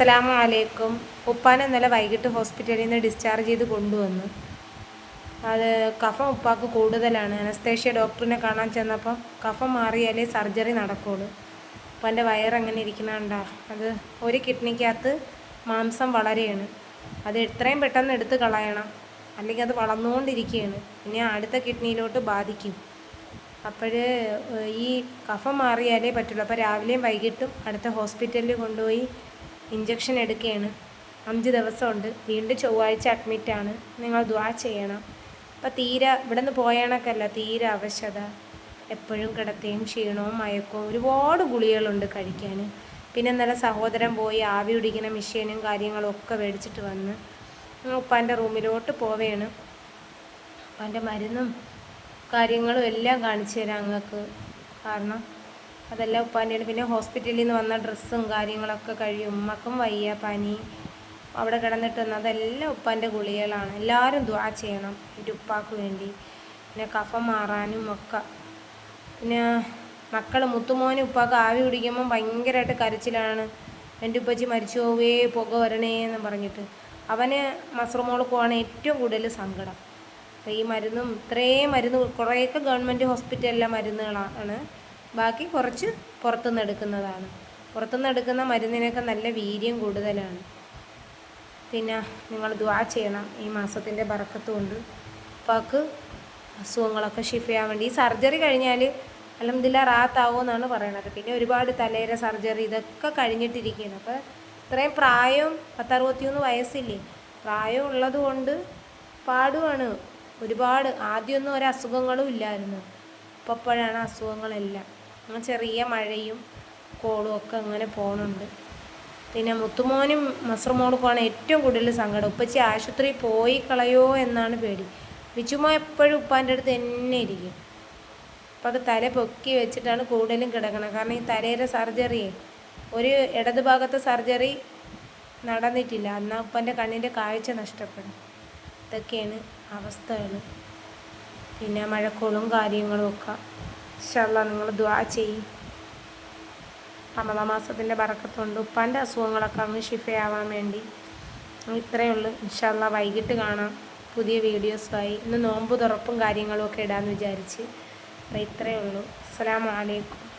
അസ്സലാമു അലൈക്കും ഉപ്പാനെ ഇന്നലെ വൈകിട്ട് ഹോസ്പിറ്റലിൽ നിന്ന് ഡിസ്ചാർജ് ചെയ്ത് കൊണ്ടുവന്നു. അത് കഫം ഉപ്പാക്ക് കൂടുതലാണ്. അനസ്തേഷ്യ ഡോക്ടറിനെ കാണാൻ ചെന്നപ്പോൾ കഫം മാറിയാലേ സർജറി നടക്കുള്ളൂ. വയർ വയറങ്ങനെ ഇരിക്കണണ്ടാ അത് ഒരു കിഡ്നിക്കകത്ത് മാംസം വളരെയാണ്. അത് എത്രയും പെട്ടെന്ന് എടുത്ത് കളയണം. അല്ലെങ്കിൽ അത് വളർന്നുകൊണ്ടിരിക്കുകയാണ്. പിന്നെ അടുത്ത കിഡ്നിയിലോട്ട് ബാധിക്കും. അപ്പോൾ ഈ കഫം മാറിയാലേ പറ്റുള്ളൂ. അപ്പോൾ രാവിലെയും വൈകിട്ടും അടുത്ത ഹോസ്പിറ്റലിൽ കൊണ്ടുപോയി ഇഞ്ചക്ഷൻ എടുക്കുകയാണ്. അഞ്ച് ദിവസമുണ്ട്. വീണ്ടും ചൊവ്വാഴ്ച അഡ്മിറ്റാണ്. നിങ്ങൾ ദ്വാ ചെയ്യണം. അപ്പോൾ തീരെ ഇവിടെ നിന്ന് പോയണക്കല്ല തീരെ അവശത. എപ്പോഴും കിടത്തയും ക്ഷീണവും മയക്കവും ഒരുപാട് ഗുളികളുണ്ട് കഴിക്കാൻ പിന്നെ ഇന്നലെ സഹോദരൻ പോയി ആവി പിടിക്കുന്ന മെഷീനും കാര്യങ്ങളും ഒക്കെ മേടിച്ചിട്ട് വന്ന് ഉപ്പാന്റെ റൂമിലോട്ട് പോവുകയാണ് ഉപ്പാന്റെ മരുന്നും കാര്യങ്ങളും എല്ലാം കാണിച്ചു തരാം അങ്ങക്ക്. കാരണം അതെല്ലാം ഉപ്പാന്റെയാണ്. പിന്നെ ഹോസ്പിറ്റലിൽ നിന്ന് വന്ന ഡ്രസ്സും കാര്യങ്ങളൊക്കെ കഴിയും ഉമ്മക്കും വയ്യ പനി. അവിടെ കിടന്നിട്ട് വന്ന അതെല്ലാം ഉപ്പാന്റെ ഗുളികളാണ് എല്ലാവരും ദ്വാ ചെയ്യണം എന്റെ ഉപ്പാക്ക് വേണ്ടി. പിന്നെ കഫം മാറാനും ഒക്കെ. പിന്നെ മക്കൾ മുത്തുമോനും ഉപ്പാക്ക് ആവി പിടിക്കുമ്പം ഭയങ്കരമായിട്ട് കരച്ചിലാണ്. എന്റെ ഉപ്പച്ചി മരിച്ചു പോവേ പുക വരണേ എന്ന് പറഞ്ഞിട്ട്. അവന് മസ്റുമോൾക്കുമാണ് ഏറ്റവും കൂടുതൽ സങ്കടം. അപ്പോൾ ഈ മരുന്നും ഇത്രയും മരുന്ന് കുറേയൊക്കെ ഗവൺമെന്റ് ഹോസ്പിറ്റലിലെ മരുന്നുകളാണ്. ബാക്കി കുറച്ച് പുറത്തുനിന്ന് എടുക്കുന്നതാണ്. പുറത്തുനിന്ന് എടുക്കുന്ന മരുന്നിനൊക്കെ നല്ല വീര്യം കൂടുതലാണ്. പിന്നെ നിങ്ങൾ ദ്വാ ചെയ്യണം. ഈ മാസത്തിന്റെ ബറക്കത്തുകൊണ്ട് ഉപ്പാക്ക് അസുഖങ്ങളൊക്കെ ചെയ്യാൻ വേണ്ടി. ഈ സർജറി കഴിഞ്ഞാൽ അലഹമില്ല റാത്താവുമെന്നാണ് പറയണത്. പിന്നെ ഒരുപാട് തലേര സർജറി ഇതൊക്കെ കഴിഞ്ഞിട്ടിരിക്കുകയാണ്. അപ്പോൾ ഇത്രയും പ്രായം പത്തറുപത്തിയൊന്ന് വയസ്സില്ലേ? പ്രായം ഉള്ളത് കൊണ്ട് പാടുവാണ്. ഒരുപാട് ആദ്യമൊന്നും ഒരസുഖങ്ങളും ഇല്ലായിരുന്നു. ഇപ്പോൾ ഇപ്പോഴാണ് അസുഖങ്ങളെല്ലാം. ചെറിയ മഴയും കോളും ഒക്കെ അങ്ങനെ പോകുന്നുണ്ട് പിന്നെ മുത്തുമോനും മസ്രമോൾക്കുമാണ് ഏറ്റവും കൂടുതൽ സങ്കടം. ഉപ്പച്ചി ആശുപത്രിയിൽ പോയി കളയോ എന്നാണ് പേടി. വിച്ചുമോ എപ്പോഴും ഉപ്പാന്റെ അടുത്ത് തന്നെ ഇരിക്കും. അപ്പോൾ അത് തല പൊക്കി വെച്ചിട്ടാണ് കൂടുതലും കിടക്കണം കാരണം ഈ തലയുടെ സർജറിയെ ഒരു ഇടത് ഭാഗത്തെ സർജറി നടന്നിട്ടില്ല. എന്നാൽ ഉപ്പന്റെ കണ്ണിന്റെ കാഴ്ച നഷ്ടപ്പെടും. ഇതൊക്കെയാണ് അവസ്ഥകൾ പിന്നെ മഴക്കോളും കാര്യങ്ങളും ഒക്കെ. ഇൻഷാല്ലാ നിങ്ങൾ ദ്വാ ചെയ്യും. റമദാ മാസത്തിന്റെ ബറക്കത്തുണ്ട്. ഉപ്പാന്റെ അസുഖങ്ങളൊക്കെ അങ്ങ് ഷിഫയാവാൻ വേണ്ടി ഇത്രയേ ഉള്ളൂ. ഇൻഷാല്ല വൈകിട്ട് കാണാം. പുതിയ വീഡിയോസുമായി ഇന്ന് നോമ്പ് തുറപ്പും കാര്യങ്ങളും ഒക്കെ ഇടാമെന്ന് വിചാരിച്ച്. അപ്പോൾ ഇത്രയേ ഉള്ളൂ. അസ്സാം വലൈക്കും